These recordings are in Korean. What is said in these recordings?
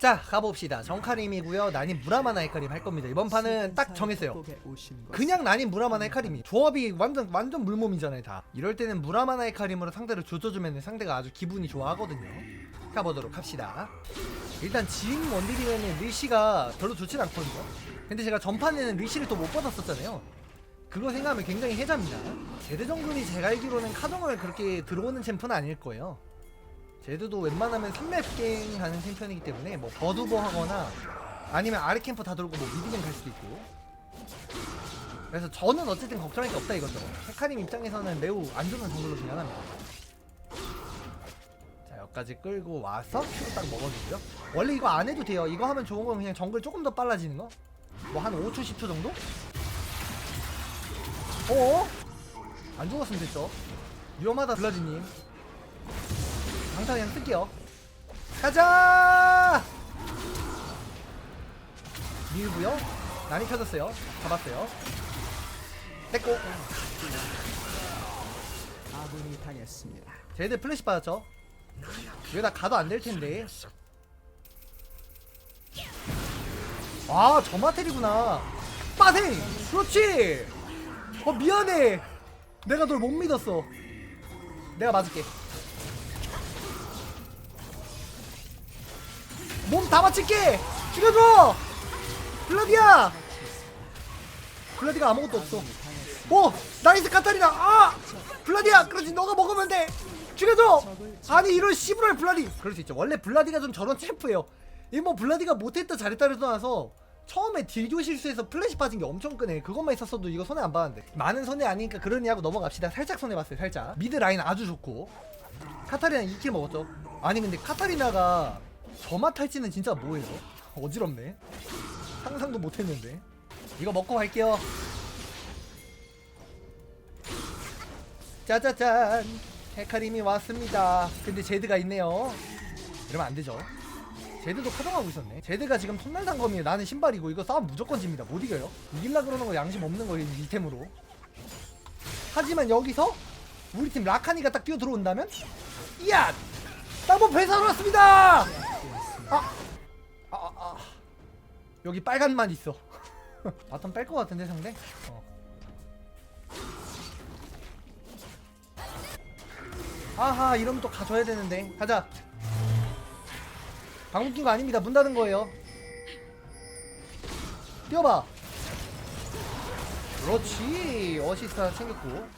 자 가봅시다. 정카림이고요. 난임 무라마나 헤카림 할 겁니다. 이번 판은 딱 정했어요. 그냥 난임 무라마나 헤카림이 조합이 완전 완전 물몸이잖아요 다. 이럴 때는 무라마나 헤카림으로 상대를 조져주면 상대가 아주 기분이 좋아하거든요. 가보도록 합시다. 일단 진 원딜이면은 리시가 별로 좋진 않거든요. 근데 제가 전판에는 리시를 또 못 받았었잖아요. 그거 생각하면 굉장히 해자입니다. 제드 정글이 제가 알기로는 카정을 그렇게 들어오는 챔프는 아닐 거예요 제드도 웬만하면 3렙 게임 하는 챔피언이기 때문에 뭐 버두버 하거나 아니면 아르캠프 다 돌고 뭐 미드갱 갈 수도 있고. 그래서 저는 어쨌든 걱정할 게 없다 이거죠. 헤카림 입장에서는 매우 안 좋은 정글로 생각합니다. 자 여기까지 끌고 와서 큐로 딱 먹어주고요. 원래 이거 안 해도 돼요. 이거 하면 좋은 건 그냥 정글 조금 더 빨라지는 거? 뭐 한 5초 10초 정도? 어? 안 죽었으면 됐죠. 위험하다 블라디님 강타 그냥 쓸게요. 가자! 밀고요. 난이 켜졌어요. 잡았어요. 됐고. 아군이 당했습니다. 쟤들 플래시 받았죠? 여기다 가도 안 될 텐데. 아 저마텔이구나. 빠생 그렇지! 어 미안해. 내가 널 못 믿었어. 내가 맞을게 몸다 맞출게. 죽여줘. 블라디야. 블라디가 아무것도 없어. 오 나이스 카타리나. 아 블라디야 그렇지 너가 먹으면 돼. 죽여줘. 아니 이런 씨부랄 블라디. 그럴 수 있죠. 원래 블라디가 좀 저런 챔프예요. 이 뭐 블라디가 못했다 잘했다를 떠나서 처음에 딜교 실수해서 플래시 빠진 게 엄청 끄네 그것만 있었어도 이거 손해 안 봤는데. 많은 손해 아니니까 그러니 하고 넘어갑시다. 살짝 손해 봤어요 살짝. 미드 라인 아주 좋고. 카타리나 2킬 먹었죠. 아니 근데 카타리나가 저마 탈지는 진짜 뭐예요? 어지럽네. 상상도 못했는데. 이거 먹고 갈게요. 짜자잔. 헤카림이 왔습니다. 근데 제드가 있네요. 이러면 안 되죠. 제드도 커정하고 있었네. 제드가 지금 톱날 상검이에요. 나는 신발이고 이거 싸움 무조건 집니다. 못 이겨요. 이길라 그러는 거 양심 없는 거예요 이 템으로. 하지만 여기서 우리 팀 라카니가 딱 뛰어 들어온다면? 이야! 땅본 배사로 왔습니다 아! 아, 아, 아. 여기 빨간만 있어. 바텀 뺄 것 같은데 상대? 어. 아하 이러면 또 가져야 되는데. 가자. 방금 낀거 아닙니다. 문 닫은 거예요. 뛰어봐. 그렇지. 어시스트 하나 챙겼고.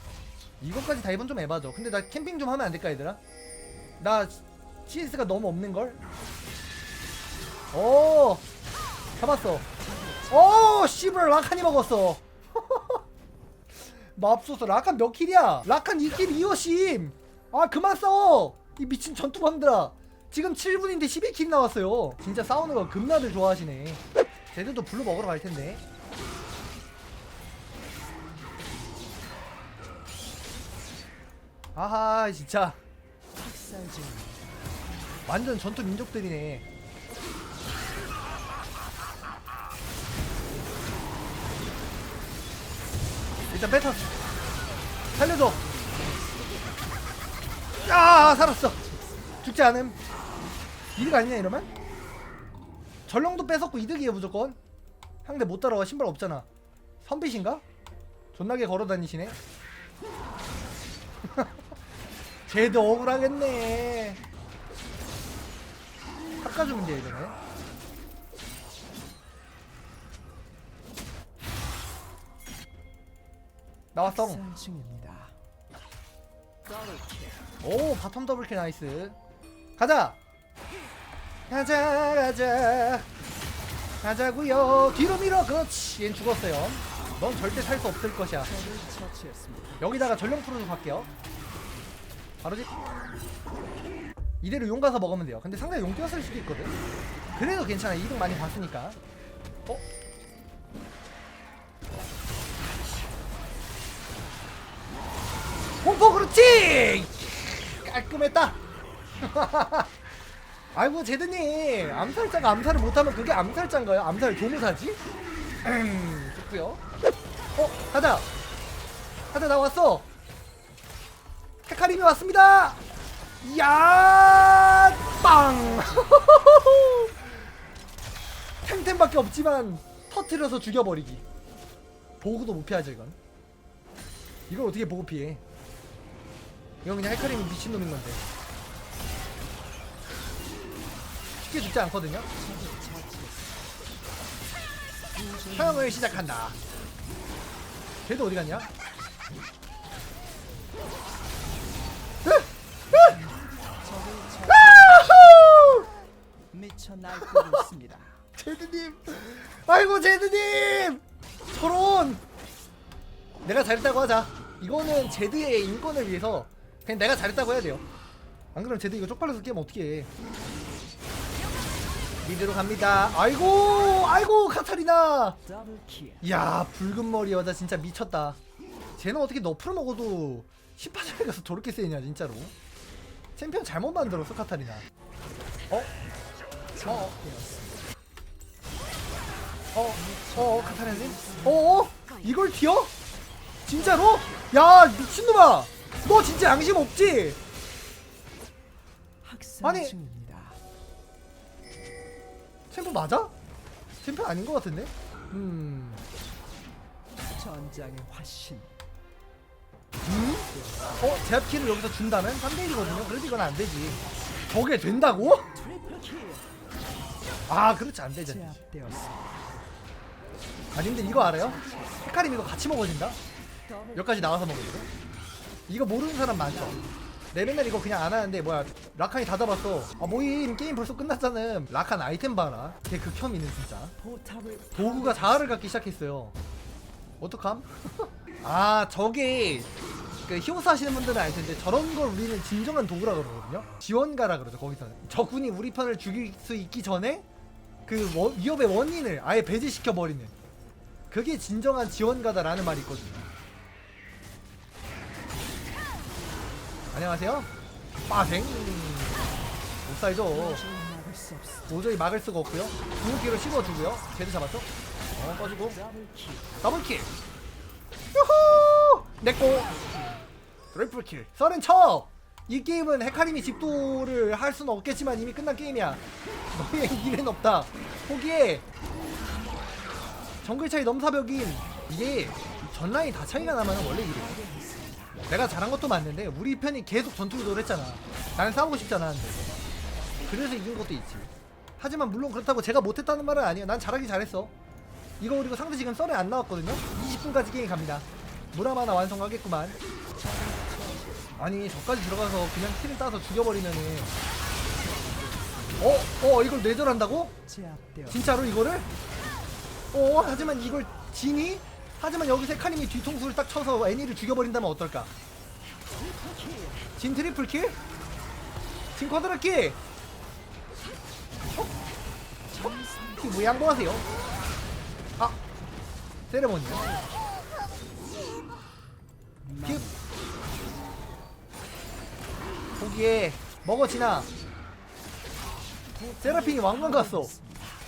이것까지 다 이번 좀 에바죠 근데 나 캠핑 좀 하면 안 될까 얘들아? 나 CS가 너무 없는걸 오 잡았어. 오 씨발 라칸이 먹었어. 맙소사 라칸 몇 킬이야? 라칸 2킬 2어심 아 그만 싸워. 이 미친 전투방들아. 지금 7분인데 12킬 나왔어요. 진짜 싸우는 거 금나들 좋아하시네. 쟤들도 블루 먹으러 갈 텐데. 아하 진짜. 완전 전투 민족들이네 일단 뱉어. 살려줘. 야 살았어. 죽지 않음. 이득 아니냐 이러면? 전령도 뺏었고 이득이에요 무조건. 상대 못 따라와. 신발 없잖아. 선빛인가? 존나게 걸어다니시네. 쟤도 억울하겠네. 깎아주면 돼 이제는 나왔어 중입니다. 오 바텀 더블킬 나이스. 가자. 가자 가자. 가자구요. 뒤로 밀어. 그렇지. 얜 죽었어요. 넌 절대 살 수 없을 것이야. 여기다가 전령 프로도 갈게요. 바로 지 이대로 용 가서 먹으면 돼요. 근데 상대가 용 뛰었을 수도 있거든. 그래도 괜찮아. 이득 많이 봤으니까. 어? 공포 그렇지. 깔끔했다. 아이고 제드님. 암살자가 암살을 못하면 그게 암살자인가요? 암살 조무사지? 음, 좋고요. 어 가자. 가자 나 왔어. 헤카림이 왔습니다. 야 빵! 템템밖에 없지만 터트려서 죽여버리기. 보고도 못 피하죠 이건. 이걸 어떻게 보고 피해 이건 그냥 헤카림이 미친놈인 건데. 쉽게 죽지 않거든요? 사용을 시작한다. 걔도 어디 갔냐? 미쳐 날뛰고 있습니다. 제드님! 아이고 제드님! 저런! 내가 잘했다고 하자. 이거는 제드의 인권을 위해서 그냥 내가 잘했다고 해야 돼요 안 그러면 제드 이거 쪽팔려서 깨면 어떻게 해 미드로 갑니다 아이고 아이고 카타리나. 이야 붉은 머리 여자 진짜 미쳤다 쟤는 어떻게 너프를 먹어도 18점에 가서 저렇게 세냐 진짜로 챔피언 잘못 만들었어 카타리나 어? 어? 어? 어? 어? 카타리나님? 어? 어? 이걸 튀어? 진짜로? 야 미친놈아 너 진짜 양심 없지? 아니. 챔피언 맞아? 챔피언 아닌 것 같은데? 음... 전장의 화신. 음? 어? 제압키를 여기서 준다면 3대1이거든요? 그래도 이건 안 되지 저게 된다고? 아 그렇지 안 되지 제압되었습니다. 아님들 이거 알아요? 헤카림 이거 같이 먹어진다? 여기까지 나와서 먹어지고 이거 모르는 사람 많죠? 내 맨날 이거 그냥 안 하는데 뭐야 라칸이 다 잡았어. 아 뭐임 게임 벌써 끝났잖아 라칸 아이템 봐라. 걔 극혐이네 진짜. 도구가 자아를 갖기 시작했어요. 어떡함? 아 저게 그 히오스 하시는 분들은 알 텐데 저런 걸 우리는 진정한 도구라 그러거든요. 지원가라 그러죠 거기서는 적군이 우리 편을 죽일 수 있기 전에 그 원- 위협의 원인을 아예 배제시켜 버리는. 그게 진정한 지원가다라는 말이 있거든요 안녕하세요. 빠생. 못 살죠. 도저히 막을 수가 없고요. 궁극기로 씹어주고요. 제드 잡았죠? 어 킬. 더블킬. 유후! 내꺼 트리플킬. 서른 척이 게임은 헤카림이 집도를 할 수는 없겠지만 이미 끝난 게임이야. 너의 미래는 없다. 포기해. 정글 차이 넘사벽인 이게 전라인 다 차이가 나면 원래 이래 내가 잘한 것도 맞는데 우리 편이 계속 전투 유도를 했잖아. 나는 싸우고 싶지 않았는데. 그래서 이긴 것도 있지. 하지만 물론 그렇다고 제가 못했다는 말은 아니에요 난 잘하긴 잘했어. 이거 그리고 상대 지금 썰에 안 나왔거든요? 20분까지 게임 갑니다. 무라마나 완성하겠구만. 아니 저까지 들어가서 그냥 킬을 따서 죽여버리면은. 어? 어 이걸 뇌절한다고? 진짜로 이거를? 어 하지만 이걸 지니? 하지만 여기서 카님이 뒤통수를 딱 쳐서 애니를 죽여버린다면 어떨까? 진 트리플 킬? 진 쿼드라 킬? 어? 어? 뭐 양보하세요? 아 세레머니요? 킵 거기에 먹어 지나 세라핀이 왕관 갔어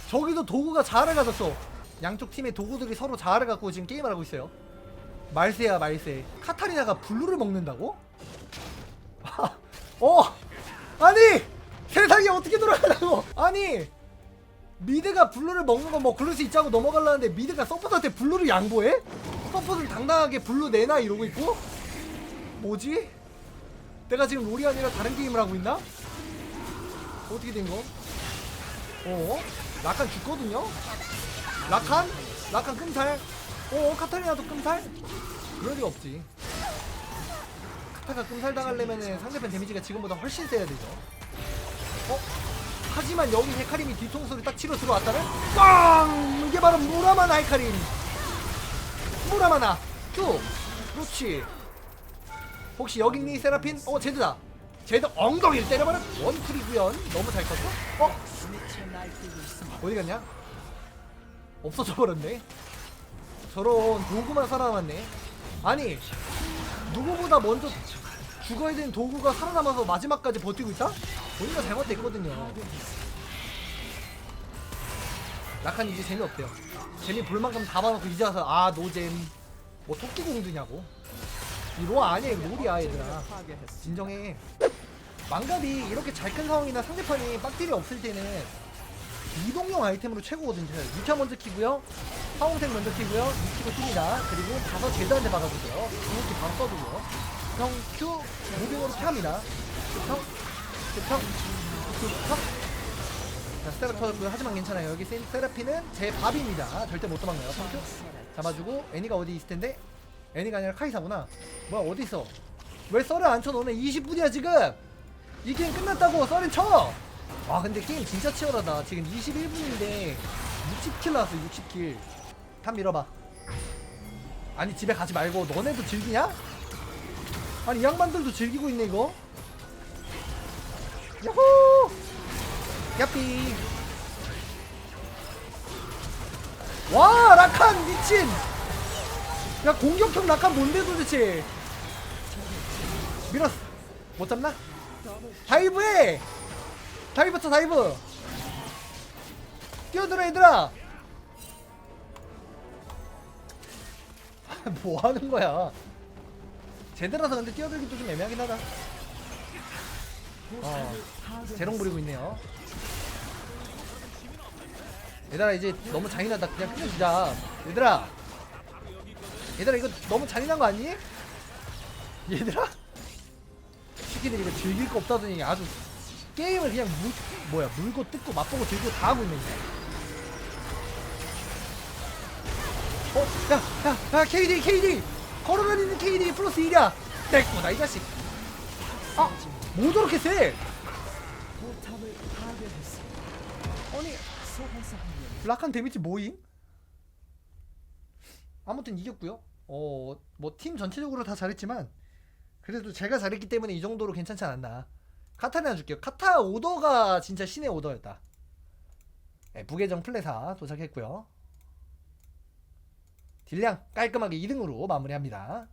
저기도 도구가 자아를 가졌어 양쪽 팀의 도구들이 서로 자아를 갖고 지금 게임을 하고 있어요 말세야 말세 카타리나가 블루를 먹는다고? 어 아니 세상이 어떻게 돌아가냐고 아니 미드가 블루를 먹는 건 뭐 그럴 수 있자고 넘어가려는데 미드가 서포트한테 블루를 양보해? 서포트는 당당하게 블루 내놔 이러고 있고 뭐지? 내가 지금 롤이 아니라 다른 게임을 하고 있나? 어떻게 된 거? 어? 라칸 죽거든요? 라칸? 라칸 끔살? 어? 카타리나도 끔살? 그럴 리가 없지 카타가 끔살 당하려면 상대편 데미지가 지금보다 훨씬 세야 되죠 어? 하지만 여기 헤카림이 뒤통수를 딱 치러 들어왔다는 꽝! 이게 바로 무라마나 헤카림 무라마나 쭉 그렇지 혹시 여기 있니 세라핀? 어 제드다 제드 엉덩이를 때려버려 원풀이 구현 너무 잘 컸어? 어? 어디 갔냐? 없어져 버렸네. 저런 도구만 살아남았네. 아니 누구보다 먼저 죽어야 되는 도구가 살아남아서 마지막까지 버티고 있다? 본인가 잘못됐거든요. 라칸 이제 재미없대요. 재미 볼 만큼 다 봐놓고 이제 와서 아 노잼 뭐 토끼 공주냐고. 이 로아 아니야 이거 롤이야 얘들아. 진정해. 망갑이 이렇게 잘 큰 상황이나 상대편이 빡딜이 없을 때는 이동용 아이템으로 최고거든요. 유차 먼저 키고요. 파운텍 먼저 키고요. 이 키고 씁니다. 그리고 가서 제드한테 박아주세요. 궁극기 바로 써주고요. 형 Q 무빙으로 피합니다. 형, 형, 형. 자 스테라 터졌고요. 하지만 괜찮아요. 여기 세, 세라피는 제 밥입니다. 절대 못 도망가요. 형 Q 잡아주고 애니가 어디 있을 텐데 애니가 아니라 카이사구나. 뭐야 어디 있어? 왜 썰을 안 쳐? 너네 20분이야 지금. 이 게임 끝났다고 썰은 쳐. 와 근데 게임 진짜 치열하다. 지금 21분인데 60킬 나왔어 60킬. 탑 밀어봐. 아니 집에 가지 말고 너네도 즐기냐? 아니 이 양반들도 즐기고 있네 이거. 야호! 야삐. 와 라칸 미친. 야 공격형 라칸 뭔데 도대체? 밀었어. 못 잡나? 다이브해! 다이브 쳐 다이브! 뛰어들어 얘들아! 뭐 하는 거야? 제대로서 근데 뛰어들기도 좀 애매하긴 하다. 어, 재롱 부리고 있네요. 얘들아 이제 너무 잔인하다. 그냥 끝내주자. 얘들아! 얘들아 이거 너무 잔인한 거 아니니? 얘들아? 새끼들이 이거 즐길 거 없다더니 아주 게임을 그냥 물, 뭐야 물고 뜯고 맛보고 즐기고 다 하고 있네 어? 야! 야! 야 KD! KD! 걸어다니는 KD 플러스 1이야! 내꺼다 이 자식 아! 뭐 저렇게 세! 아니. 락한 데미지 뭐임? 아무튼 이겼고요 어... 뭐 팀 전체적으로 다 잘했지만 그래도 제가 잘했기 때문에 이 정도로 괜찮지 않았나 카타나 줄게요. 카타 오더가 진짜 신의 오더였다. 네, 부계정 플레사 도착했고요. 딜량 깔끔하게 2등으로 마무리합니다